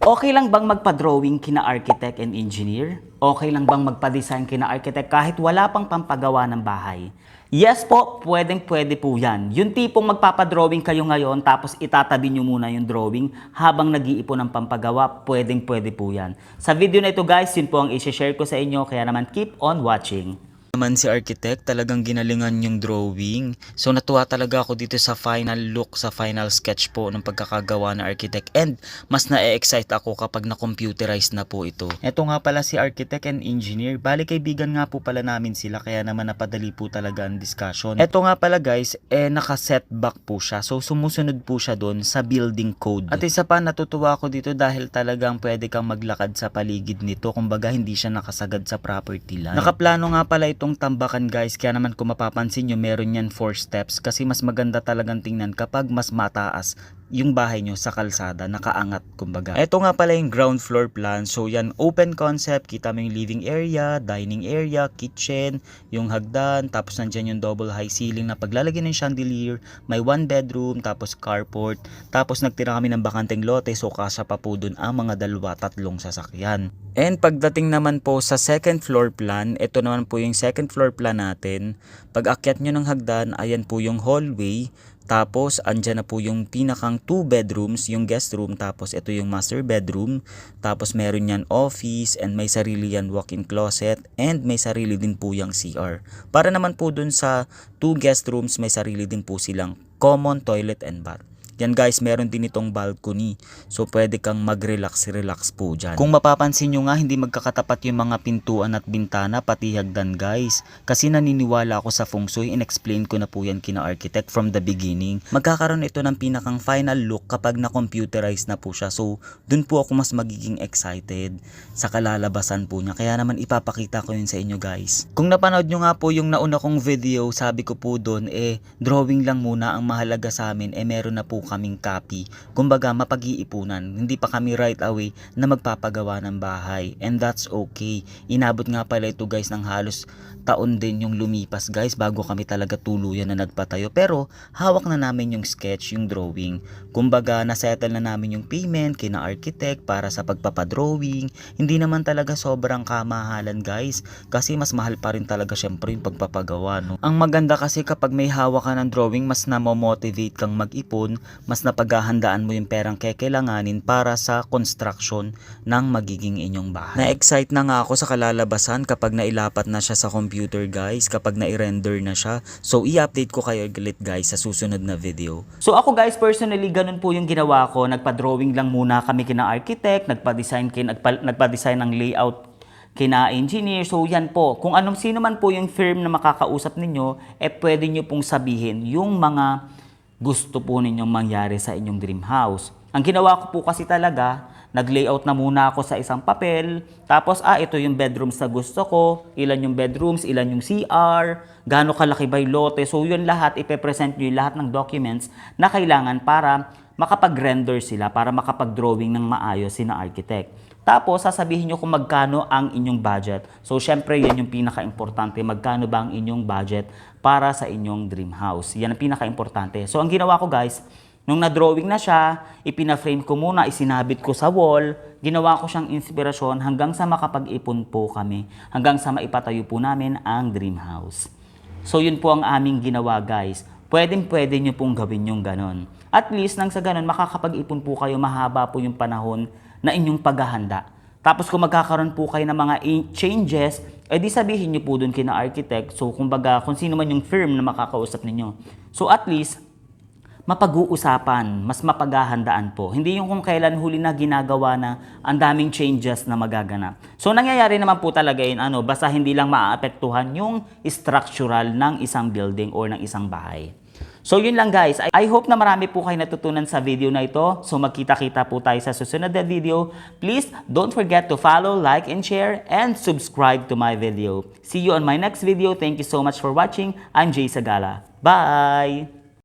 Okay lang bang magpa-drawing kina architect and engineer? Okay lang bang magpa-design kina architect kahit wala pang pampagawa ng bahay? Yes po, pwedeng pwede po yan. Yung tipong magpapadrawing kayo ngayon tapos itatabi nyo muna yung drawing habang nag-iipon ng pampagawa, pwedeng pwede po yan. Sa video na ito guys, yun po ang i-share ko sa inyo kaya naman keep on watching. Naman si architect, talagang ginalingan yung drawing. So natuwa talaga ako dito sa final look, sa final sketch po ng pagkakagawa ng architect. And mas na-excite ako kapag na-computerize na po ito. Ito nga pala si architect and engineer. Bali kaibigan nga po pala namin sila kaya naman napadali po talaga ang discussion. Ito nga pala guys, eh naka-setback po siya. So sumusunod po siya doon sa building code. At isa pa natutuwa ako dito dahil talagang pwede kang maglakad sa paligid nito. Kumbaga hindi siya nakasagad sa property line. Nakaplano nga pala itong tambakan guys. Kaya naman kung mapapansin nyo meron yan 4 steps kasi mas maganda talagang tingnan kapag mas mataas yung bahay nyo sa kalsada, nakaangat kumbaga. Ito nga pala yung ground floor plan. So yan, open concept. Kita mo yung living area, dining area, kitchen, yung hagdan, tapos nandyan yung double high ceiling na paglalagyan ng chandelier, may one bedroom, tapos carport, tapos nagtira kami ng bakanteng lote, so kasya pa po dun ang mga dalawa, tatlong sasakyan. And pagdating naman po sa second floor plan, ito naman po yung second floor plan natin. Pag akyat nyo ng hagdan, ayan po yung hallway, tapos, andyan na po yung pinakang two bedrooms, yung guest room, tapos ito yung master bedroom. Tapos meron yan office and may sarili yan walk-in closet and may sarili din po yung CR. Para naman po dun sa two guest rooms, may sarili din po silang common toilet and bath. Yan guys, meron din itong balcony. So pwede kang mag-relax-relax po dyan. Kung mapapansin nyo nga, hindi magkakatapat yung mga pintuan at bintana, pati hagdan guys. Kasi naniniwala ako sa feng shui, in-explain ko na po yan kina architect from the beginning. Magkakaroon ito ng pinakang final look kapag na-computerize na po siya. So dun po ako mas magiging excited sa kalalabasan po niya. Kaya naman ipapakita ko yun sa inyo guys. Kung napanood nyo nga po yung nauna kong video, sabi ko po doon, eh drawing lang muna ang mahalaga sa amin, eh meron na po kaming copy. Kumbaga mapag-iipunan, hindi pa kami right away na magpapagawa ng bahay. And that's okay. Inabot nga pala ito guys ng halos taon din yung lumipas guys bago kami talaga tuluyan na nagpatayo. Pero hawak na namin yung sketch, yung drawing. Kumbaga nasettle na namin yung payment kina architect para sa pagpapadrawing. Hindi naman talaga sobrang kamahalan guys kasi mas mahal pa rin talaga syempre yung pagpapagawa. No? Ang maganda kasi kapag may hawak ka ng drawing mas na-motivate kang mag-ipon, mas napaghahandaan mo yung perang kekailanganin para sa construction ng magiging inyong bahay. Na-excite na nga ako sa kalalabasan kapag nailapat na siya sa computer guys, kapag na-render na siya. So i-update ko kayo ulit guys sa susunod na video. So ako guys, personally, ganun po yung ginawa ko. Nagpa-drawing lang muna kami kina architect, nagpa-design, kin, nagpa, nagpa-design ng layout kina engineer. So yan po, kung anong sino man po yung firm na makakausap ninyo, eh pwede nyo pong sabihin yung mga gusto po ninyong mangyari sa inyong dream house. Ang ginawa ko po kasi talaga, nag-layout na muna ako sa isang papel, tapos ah, ito yung bedrooms na gusto ko, ilan yung bedrooms, ilan yung CR, gaano kalaki ba yung lote. So yun lahat, ipepresent nyo yung lahat ng documents na kailangan para makapag-render sila, para makapag-drawing ng maayos sina architect. Tapos, sasabihin nyo kung magkano ang inyong budget. So, syempre, yan yung pinaka-importante. Magkano ba ang inyong budget para sa inyong dream house. Yan ang pinaka-importante. So, ang ginawa ko guys, nung na-drawing na siya, ipina-frame ko muna, isinabit ko sa wall, ginawa ko siyang inspirasyon hanggang sa makapag-ipon po kami, hanggang sa maipatayo po namin ang dream house. So, yun po ang aming ginawa guys. Pwedeng pwede nyo pong gawin yung ganon. At least, nang sa ganon, makakapag-ipon po kayo, mahaba po yung panahon na inyong paghahanda. Tapos kung magkakaroon po kayo ng mga changes, eh sabihin nyo po dun kina architect. So kumbaga kung sino man yung firm na makakausap ninyo. So at least, mapag-uusapan, mas mapaghahandaan po. Hindi yung kung kailan huli na ginagawa na ang daming changes na magaganap. So nangyayari naman po talaga yun, ano, basta hindi lang maapektuhan yung structural ng isang building or ng isang bahay. So yun lang guys. I hope na marami po kayo natutunan sa video na ito. So magkita-kita po tayo sa susunod na video. Please don't forget to follow, like, and share, and subscribe to my video. See you on my next video. Thank you so much for watching. I'm Jay Sagala. Bye!